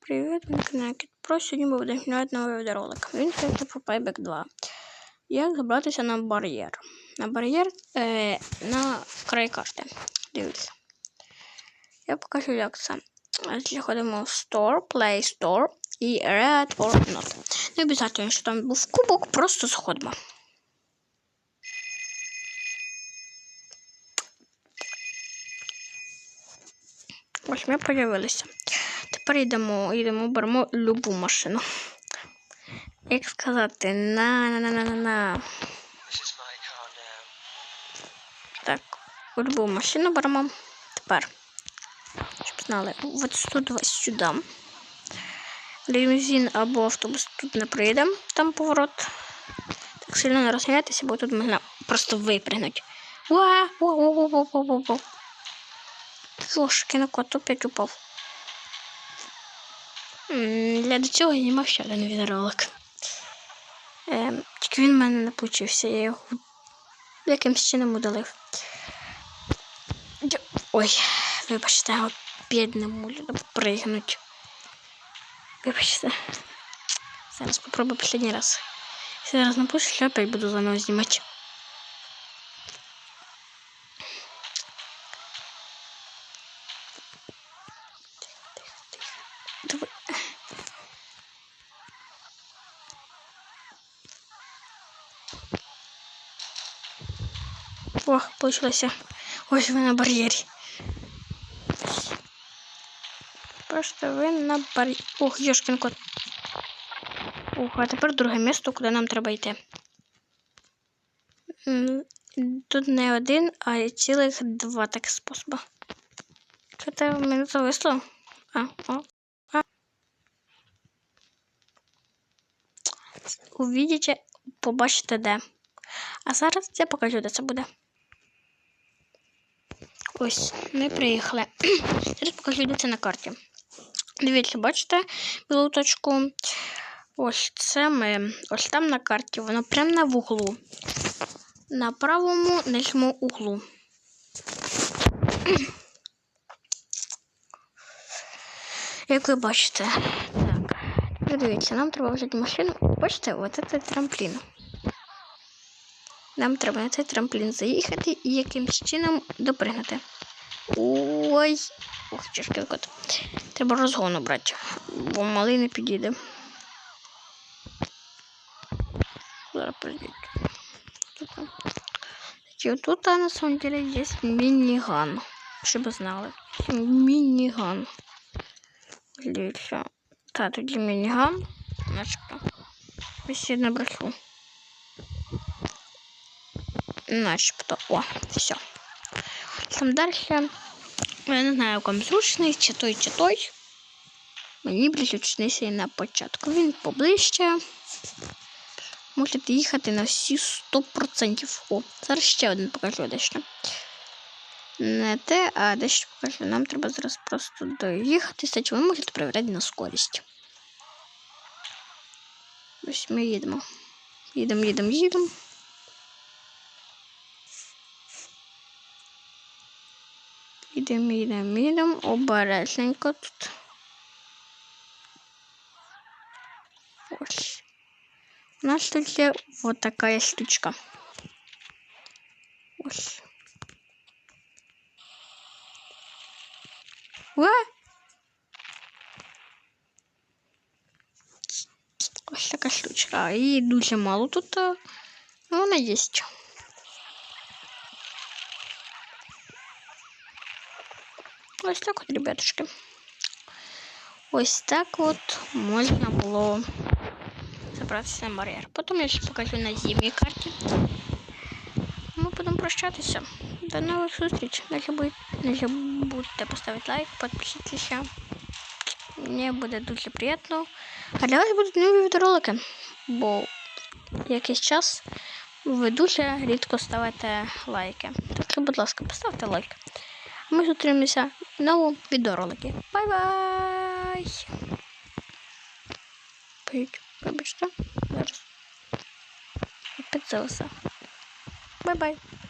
Привіт, ми Кнекіт. Про сьогодні буде глянути новий відеоролик. Він каже про Payback 2. Як забратися на бар'єр? На бар'єр е, на край карти. Дивіться. Я покажу, як це. Заходимо в Store, Play Store і Red or. Не обов'язково, що там був кубок, просто заходимо. Ось ми появилися. Тепер йдемо, йдемо, беремо любу машину. Як сказати, на на на на на на. Так, любу машину беремо. Тепер, щоб знали, от ось сюди. Лімузин або автобус тут не прийде, там поворот. Так сильно не розганяйтеся, бо тут можна просто випрыгнути. Уа, уа, уа, уа, уа, уа, уа. На кот опять упав. Для цього я знімав ще один відеоролик. Ем, тільки він в мене не получився, я його якимсь чином удалив. Ой, вибачте, опять не можу пригнути. Вибачте. Зараз попробую последний раз. Зараз не пишу, я опять буду заново знімати. Давай. О, получилося. Ось ви на бар'єрі. Просто ви на бар'єрі. Ох, Йошкін кот. Ох, а тепер друге місто, куди нам треба йти. Тут не один, а цілих два. Що те в мене зависло? А, о, а. Увидите, побачите де. А зараз я покажу, де це буде. Ось, ми приїхали. Зараз покажу, де це на карті. Дивіться, бачите білу точку. Ось це ми. Ось там на карті. Воно прямо на вуглу. На правому нижньому углу. Як ви бачите. Так. Тепер дивіться, нам треба взяти машину. Бачите, от це трамплін. Нам треба на цей трамплін заїхати і якимсь чином допригнути. Ой. Ох, чешки кот. Треба розгону брати, бо малий не підійде. Зараз подождіть. Тут. Тут на самом деле есть мініган. Щоб знали. Мініган. Дивіться. Та тоді мініган. Начебто. Висить на браслу. Начебто. О, все. Там далі. Я не знаю, якому зручний, чи той, чи той. Мені більш зручніший на початку. Він поближче. Можете їхати на всі 100%. О, зараз ще один покажу дещо. Не те, а дещо покажу. Нам треба зараз просто доїхати. Кстати, ви можете перевіряти на скорість. Ось ми їдемо. Їдемо, їдемо, їдемо. Їдемо, їдемо, їдемо. Обережненько тут. Ось. У нас тут є вот такая штучка. Ось. Уа! Ось така штучка. Її дуже мало тут. а, Ну, вона є. Ось так от, ребятушки. Ось так от можна було забратися на бар'єр. Потім я ще покажу на зимній карті. Прощатися. До нових зустріч. Не забудьте, не забудьте поставити лайк, підписатися. Мені буде дуже приємно. А для вас будуть нові відеоролики, бо якийсь час ви дуже рідко ставите лайки. Так будь ласка, поставте лайк. Ми зустрінемося в новому відеороликі. Бай-бай! Вибачте, зараз. Опять. Бай-бай!